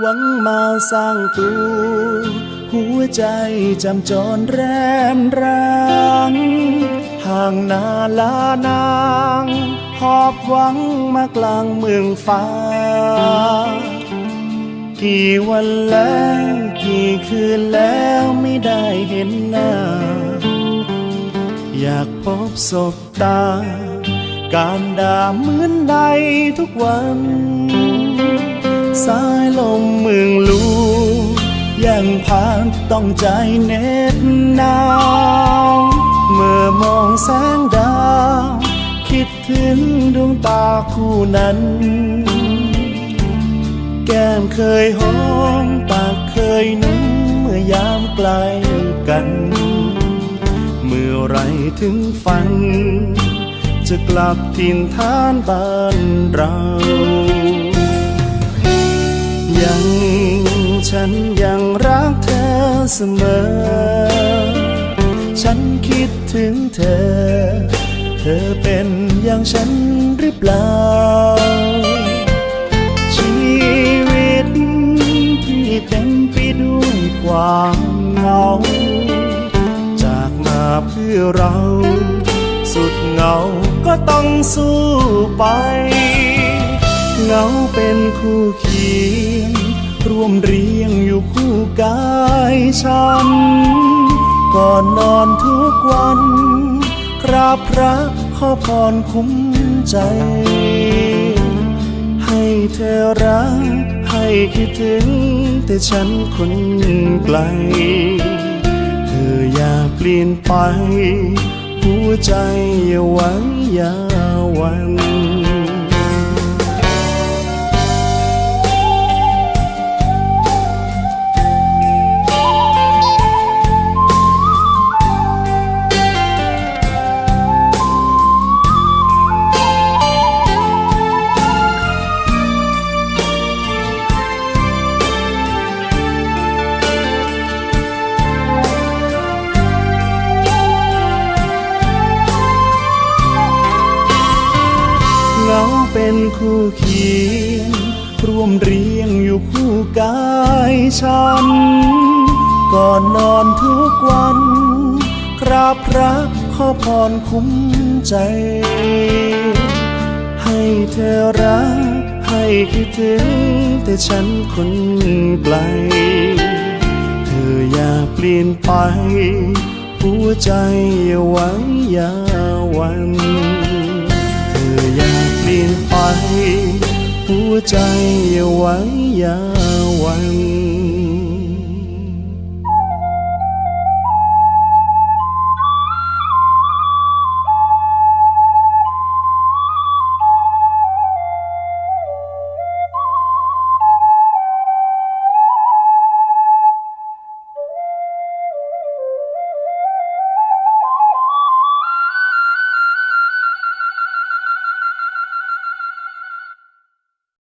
หวังมาสร้างตัว หัวใจจำจรแรมรังห่างนาลานางหอบหวังมากลางเมืองฟ้า กี่วันแล้วกี่คืนแล้วไม่ได้เห็นหน้า อยากพบศบตา การด่าเหมือนในทุกวัน สายลมเมืองลูยังผ่านต้องใจเน็บหนาว เมื่อมองแสงดาว คิดถึงดวงตาคู่นั้น แก้มเคยหอมปากเคยนุ่มเมื่อยามไกลกัน เมื่อไรถึงฝัน จะกลับถิ่นฐานบ้านเรา ฉันยังรักเธอเสมอ ฉันคิดถึงเธอ เธอเป็นอย่างฉันหรือเปล่า ชีวิตที่เต็มไปด้วยความเหงา จากมาเพื่อเรา สุดเหงาก็ต้องสู้ไป เหงาเป็นคู่เคียง ร่วมเรียงอยู่คู่กายฉัน ก่อนนอนทุกวัน กราบพระขอพรคุ้มใจ ให้เธอรัก ให้คิดถึง แต่ฉันคนไกล เธออย่าเปลี่ยนไป หัวใจอย่าหวังอย่าหวัน เหงาเป็นคู่เคียงร่วมเรียงอยู่คู่กายฉัน ก่อนนอนทุกวันกราบพระขอพรคุ้มใจ ให้เธอรัก ให้คิดถึง แต่ฉันคนไกล เธออย่าเปลี่ยนไป หัวใจอย่าหวังอย่าวัน ไป หัวใจอย่าหวังอย่าหวัน